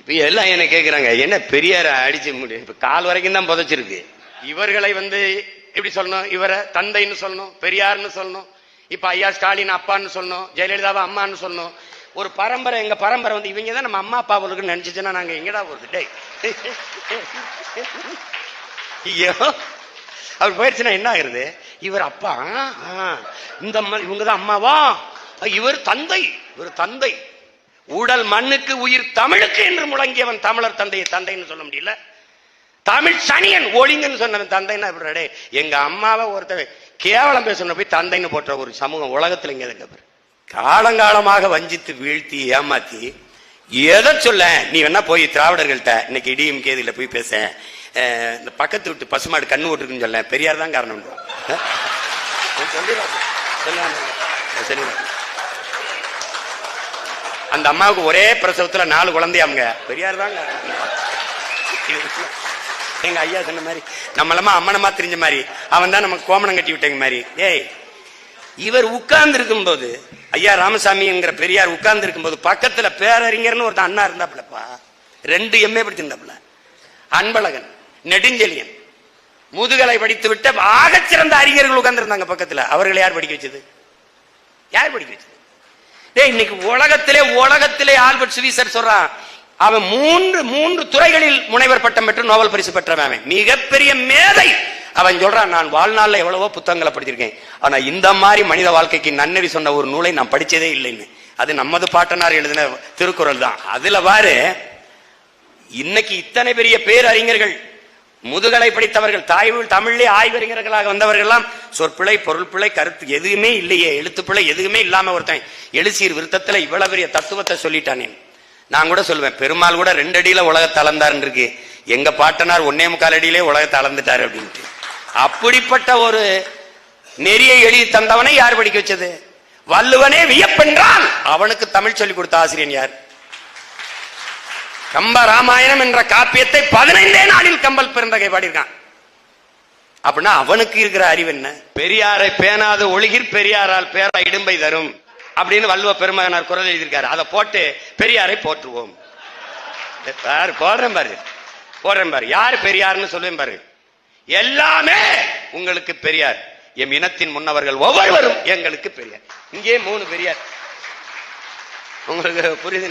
இப்ப எல்லாம் என்ன கேக்குறாங்க? என்ன பெரியார அடிச்சு முடியும் இப்ப கால் வரைக்கும் தான் புதைச்சிருக்கு. இவர்களை வந்து எப்படி சொல்லணும்? இவரை தந்தைன்னு சொல்லணும் பெரியார்னு சொல்லணும் இப்ப ஐயா ஸ்டாலின் அப்பான்னு சொல்லணும் ஜெயலலிதாவை அம்மான்னு சொல்லணும். ஒரு பரம்பரை எங்க பரம்பரை வந்து இவங்க தான் நம்ம அம்மா அப்பா அவர்களுக்கு நினைச்சுச்சுன்னா நாங்க எங்கடா போறது? டே ஐயோ. அவர் போயிடுச்சுன்னா என்ன ஆகுறது? இவர் அப்பா இந்த அம்மா இவங்க தான் அம்மாவா? இவர் தந்தை இவர் தந்தை. உடல் மண்ணுக்கு உயிர் தமிழுக்கு என்று முழங்கியவன் தமிழர் தந்தையை தந்தைன்னு சொல்ல முடியல. தமிழ் சனியன் ஒளிங்கன்னு சொன்னவன் தந்தைன்னா எப்படி எங்க அம்மாவை ஒருத்தன் கேவலம் பேசணும் போய் தந்தைன்னு போட்ட ஒரு சமூகம் உலகத்தில் இங்கே இருக்கு காலங்காலமாக வஞ்சித்து வீழ்த்தி ஏமாத்தி எதை சொல்ல நீ வேணா போய் திராவிடர்கள்ட்ட இன்னைக்கு இடியும் கேதியில் போய் பேச. இந்த பக்கத்து விட்டு பசுமாடு கண்ணு ஓட்டுருக்குன்னு சொல்ல பெரியார் தான் காரணம். அந்த அம்மாவுக்கு ஒரே பிரசவத்துல நாலு குழந்தையாமுங்க. பெரியார் தாங்க எங்க ஐயா சொன்ன மாதிரி நம்மளமா அம்மனமா தெரிஞ்ச மாதிரி அவன் தான் நமக்கு கோமணம் கட்டி விட்டங்க மாதிரி. ஏய் இவர் உட்கார்ந்து இருக்கும்போது ஐயா ராமசாமிங்கிற பெரியார் உட்கார்ந்து இருக்கும்போது பக்கத்துல பேரறிஞர்னு ஒருத்தன் அண்ணா இருந்தாப்லப்பா ரெண்டு எம்ஏ படிச்சிருந்தாப்ல அன்பழகன் நெடுஞ்செழியன். முதுகலை படித்து விட்ட ஆகச்சிறந்த அறிஞர்கள் உட்கார்ந்து இருந்தாங்க பக்கத்துல. அவர்களை யார் படிக்க வச்சது? யார் படிக்க வச்சது? டேய் இன்னைக்கு உலகத்திலே உலகத்திலே ஆல்பர்ட் ஸ்வீசர் சொல்றான் அவன் மூன்று மூன்று துறைகளில் முனைவர் பட்டம் பெற்று நோபல் பரிசு பெற்றவன் அவன். மிகப்பெரிய மேதை. அவன் சொல்றான் நான் வாழ்நாள்ல எவ்வளவோ புத்தகங்களை படிச்சிருக்கேன் ஆனா இந்த மாதிரி மனித வாழ்க்கைக்கு நன்னறி சொன்ன ஒரு நூலை நான் படிச்சதே இல்லைன்னு. அது நமது பாட்டனார் எழுதின திருக்குறள் தான். அதுல பாரு இன்னைக்கு இத்தனை பெரிய பேரறிஞர்கள் முதுகலை படித்தவர்கள் தாய்மொழி தமிழிலே ஆய்வறிஞர்களாக வந்தவர்கள் எல்லாம் சொற்பிழை பொருள்பிழை கருத்து எதுவுமே இல்லையே எழுத்துப்பிழை எதுவுமே இல்லாம ஒருத்தன் எழுசீர் விருத்தத்துல இவ்வளவு பெரிய தத்துவத்தை சொல்லிட்டானே. நான் கூட சொல்லுவேன் பெருமாள் கூட ரெண்டு அடியில உலகத்தை அளந்தாருன்னு இருக்கு எங்க பாட்டனார் ஒன்னே முக்கால் அடியிலே உலகத்தை அளந்துட்டாரு அப்படின்ட்டு. அப்படிப்பட்ட ஒரு நெறியை எழுதி தந்தவனை யார் படிக்க வச்சது? வள்ளுவனே வியப்பென்றான். அவனுக்கு தமிழ் சொல்லி கொடுத்த ஆசிரியன் யார்? கம்ப ராமாயணம் என்ற காப்பியத்தை பதினைந்தே நாளில் கம்பல் பெருந்தகை பாடியிருக்கான். அப்படின்னா அவனுக்கு இருக்கிற அறிவு என்ன? பெரியாரை பேணாத ஒழுகிர் பெரியாரால் பேரா இடும்பை தரும் அப்படின்னு வள்ளுவ பெருமகனார் குரல் எழுதியிருக்காரு. அதை போட்டு பெரியாரை போற்றுவோம். பாரு போடுறேன் பாரு. போடுறேன் பாரு. யார் பெரியார்னு சொல்லுவேன் பாரு. எல்லாமே உங்களுக்கு பெரியார். எம் இனத்தின் முன்னவர்கள் ஒவ்வொருவரும் எங்களுக்கு பெரியார். இங்கே மூணு பெரியார். உங்களுக்கு புரியுது